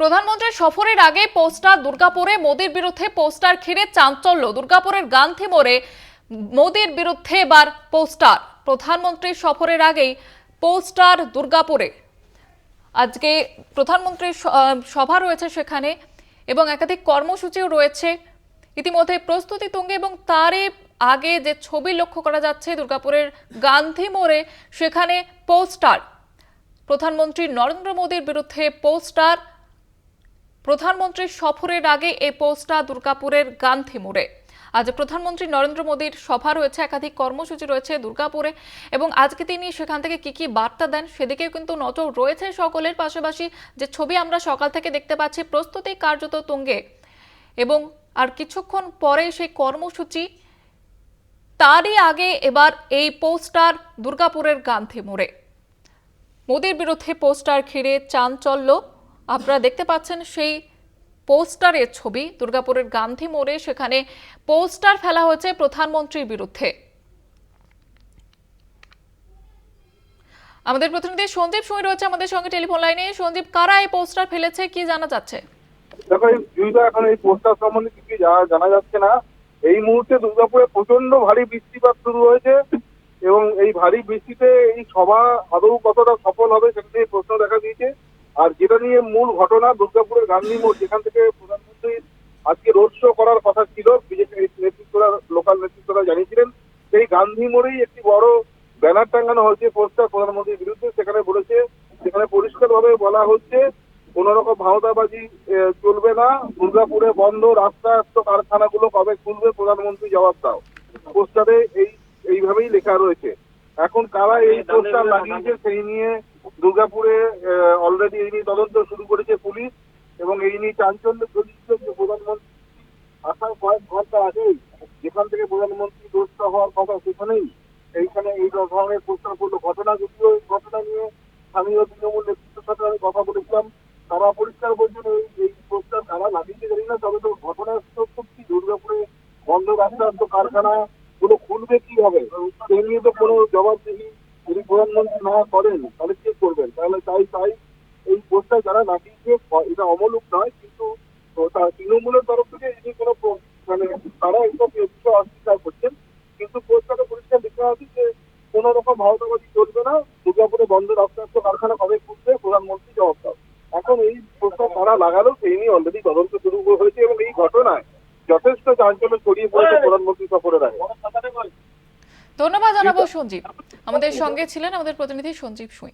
প্রধানমন্ত্রীর সফরের আগে পোস্টার দুর্গাপুরে মোদীর বিরুদ্ধে পোস্টার ঘিরে চাঞ্চল্য। দুর্গাপুরের গান্ধী মোড়ে মোদীর বিরুদ্ধে এবার পোস্টার। প্রধানমন্ত্রীর সফরের আগেই পোস্টার দুর্গাপুরে। আজকে প্রধানমন্ত্রীর সভা রয়েছে সেখানে এবং একাধিক কর্মসূচিও রয়েছে। ইতিমধ্যে প্রস্তুতি তুঙ্গে এবং তারে আগে যে ছবি লক্ষ্য করা যাচ্ছে দুর্গাপুরের গান্ধী মোড়ে, সেখানে পোস্টার। প্রধানমন্ত্রী নরেন্দ্র মোদীর বিরুদ্ধে পোস্টার প্রধানমন্ত্রীর সফরের আগে এই পোস্টার দুর্গাপুরের গান্ধী মোড়ে। আজ প্রধানমন্ত্রী নরেন্দ্র মোদীর সভা রয়েছে, একাধিক কর্মসূচি রয়েছে দুর্গাপুরে এবং আজকে তিনি সেখান থেকে কি কি বার্তা দেন সেদিকেও কিন্তু নজর রয়েছে সকলের পাশাপাশি যে ছবি আমরা সকাল থেকে দেখতে পাচ্ছি, প্রস্তুতি কার্যত তুঙ্গে এবং আর কিছুক্ষণ পরে সেই কর্মসূচি তারই আগে এবার এই পোস্টার দুর্গাপুরের গান্ধী মোড়ে। মোদীর বিরুদ্ধে পোস্টার ঘিরে চাঞ্চল্য। আপনারা দেখতে পাচ্ছেন সেই পোস্টারের ছবি, দুর্গাপুরের গান্ধী মোড়ে সেখানে পোস্টার ফেলা হয়েছে প্রধানমন্ত্রীর বিরুদ্ধে। আমাদের প্রতিনিধি সন্দীপ সুই রয়েছে আমাদের সঙ্গে টেলিফোন লাইনে। সন্দীপ, কারা এই পোস্টার ফেলেছে, কি জানা যাচ্ছে? দেখো জুইদা এখন এই পোস্টার সম্বন্ধে জা- জানা যাচ্ছে না। এই মুহূর্তে দুর্গাপুরে প্রচণ্ড ভারী বৃষ্টিপাত শুরু হয়েছে এবং এই ভারী বৃষ্টিতে এই সভা আদৌ কতটা সফল হবে সেটা নিয়ে প্রশ্ন দেখা দিয়েছে আর যেটা নিয়ে মূল ঘটনা দুর্গাপুরের গান্ধী মোড় যেখান থেকে প্রধানমন্ত্রী আজকে রোড শো করার কথা ছিল বিজেপি নেতৃত্বরা লোকাল নেতৃত্বরা জানিয়েছিলেন। সেই গান্ধী মোড়েই একটি বড় ব্যানার টাঙানো হয়েছে পোস্টার প্রধানমন্ত্রীর বিরুদ্ধে সেখানে বলেছে সেখানে পরিষ্কারভাবে বলা হচ্ছে কোন রকম ভাওতাবাজি চলবে না দুর্গাপুরে বন্ধ রাস্তায়ত্ত কারখানাগুলো কবে খুলবে প্রধানমন্ত্রী জবাব দাও। পোস্টারে এই এইভাবেই লেখা রয়েছে। এখন কারা এই পোস্টার লাগিয়েছে সেই নিয়ে দুর্গাপুরে অলরেডি এই নিয়ে তদন্ত শুরু করেছে পুলিশ এবং এই নিয়ে চাঞ্চল্য চলছে যে প্রধানমন্ত্রী আসার কয়েক ঘণ্টা আগেই যেখান থেকে প্রধানমন্ত্রী দোষটা হওয়ার কথা সেখানেই এইখানে এই ধরনের পোস্টার করল ঘটনা যদিও এই ঘটনা নিয়ে স্থানীয় তৃণমূল নেতৃত্বের সাথে আমি কথা বলেছিলাম। তারা পরিষ্কার বলছেন এই এই পোস্টার তারা লাগিয়েছে জানি না, তবে তো ঘটনা সত্যি দুর্গাপুরে বন্ধ রাস্তার তো কারখানা গুলো খুলবে কি হবে? সেই নিয়ে তো কোনো জবাবদিহি যদি প্রধানমন্ত্রী না করেন, তাহলে কে করবেন? তাহলে তাই তাই এই পোস্টার যারা লাগিয়েছে, এটা অমূলক নয়, কিন্তু তো তা- তৃণমূলের তরফ থেকে এই কোনো মানে তারা এইসব বিষয় অস্বীকার করছেন, কিন্তু পোস্টারে পরিষ্কার লেখা আছে যে কোনো রকম ভারতাবাদী চলবে না। দুর্গাপুরে বন্ধ রাস্তায়ত্ত কারখানা কবে খুলবে, প্রধানমন্ত্রী জবাব দাও। এখন এই পোস্টার তারা লাগালো সেই নিয়ে অলরেডি তদন্ত শুরু হয়েছে এবং এই ঘটনায় যথেষ্ট চাঞ্চল্য ছড়িয়ে পড়েছে প্রধানমন্ত্রী সফরের আগে। ধন্যবাদ জানাব সঞ্জীব। আমাদের সঙ্গে ছিলেন আমাদের প্রতিনিধি সঞ্জীব সুই।